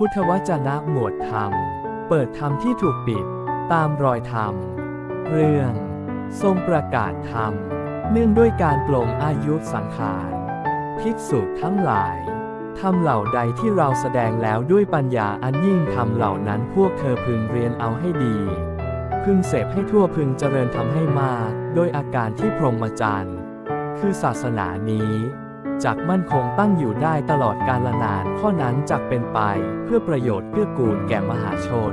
พุทธวจนะหมวดธรรม เปิดธรรมที่ถูกปิด ตามรอยธรรม เรื่อง ทรงประกาศธรรม เนื่องด้วยการปลงอายุสังขารภิกษุทั้งหลายธรรมเหล่าใดที่เราแสดงแล้วด้วยปัญญาอันยิ่งธรรมเหล่านั้นพวกเธอพึงเรียนเอาให้ดี พึงเสพให้ทั่วพึงเจริญทำให้มาก โดยอาการที่พรหมจรรย์ คือศาสนานี้ จักมั่นคงตั้งอยู่ได้ตลอดกาลนาน ข้อนั้นจักเป็นไปเพื่อประโยชน์เพื่อกูลแก่มหาชน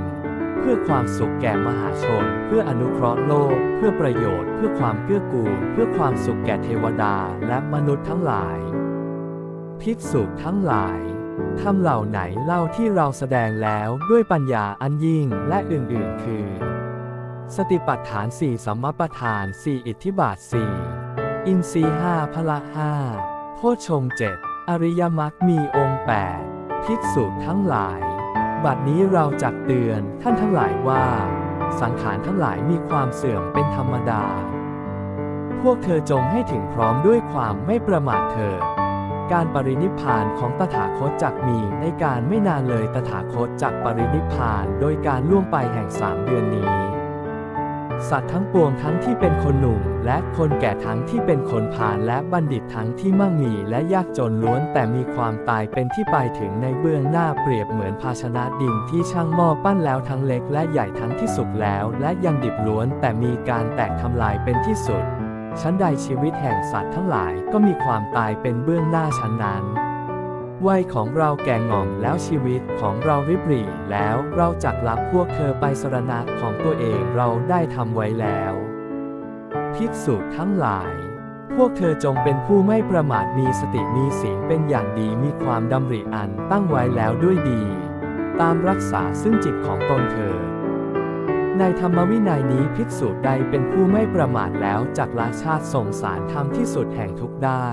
เพื่อความสุขแก่มหาชน เพื่ออนุเคราะห์โลก เพื่อประโยชน์ เพื่อความเกื้อกูล เพื่อความสุขแก่เทวดาและมนุษย์ทั้งหลาย ภิกษุทั้งหลายทำเหล่าไหนเล่าที่เราแสดงแล้วด้วยปัญญาอันยิ่งและอื่นๆ คือ สติปัฏฐานสี่สัมมาปัฏฐานสี่อิทธิบาทสี่อินทรีห้าพละห้า โพชงเจ็ดอริยมรรคมีองค์แปดภิกษุทั้งหลาย บัดนี้เราจักเตือนท่านทั้งหลายว่า สังขารทั้งหลายมีความเสื่อมเป็นธรรมดา พวกเธอจงให้ถึงพร้อมด้วยความไม่ประมาทเถิดการปรินิพานของตถาคตจักมีในการไม่นานเลยตถาคตจักปรินิพานโดยการล่วงไปแห่งสามเดือนนี้ สัตว์ทั้งปวงทั้งที่เป็นคนหนุ่มและคนแก่ทั้งที่เป็นคนพาลและบัณฑิตทั้งที่มั่งมีและยากจนล้วนแต่มีความตายเป็นที่ไปถึงในเบื้องหน้าเปรียบเหมือนภาชนะดินที่ช่างหม้อปั้นแล้วทั้งเล็กและใหญ่ทั้งที่สุกแล้ว และยังดิบล้วนแต่มีการแตกทำลายเป็นที่สุดชั้นใดชีวิตแห่งสัตว์ทั้งหลายก็มีความตายเป็นเบื้องหน้าชั้นนั้น วัยของเราแก่ง่อมแล้วชีวิตของเราริบหรี่แล้วเราจักรับพวกเธอไปสรณะของตัวเองเราได้ทำไว้แล้ว ภิกษุทั้งหลาย พวกเธอจงเป็นผู้ไม่ประมาทมีสติมีศีลเป็นอย่างดีมีความดำริอันตั้งไว้แล้วด้วยดี ตามรักษาซึ่งจิตของตนเธอ ในธรรมวินัยนี้ภิกษุใดเป็นผู้ไม่ประมาทแล้วจักละชาติส่งสารธรรมที่สุดแห่งทุกได้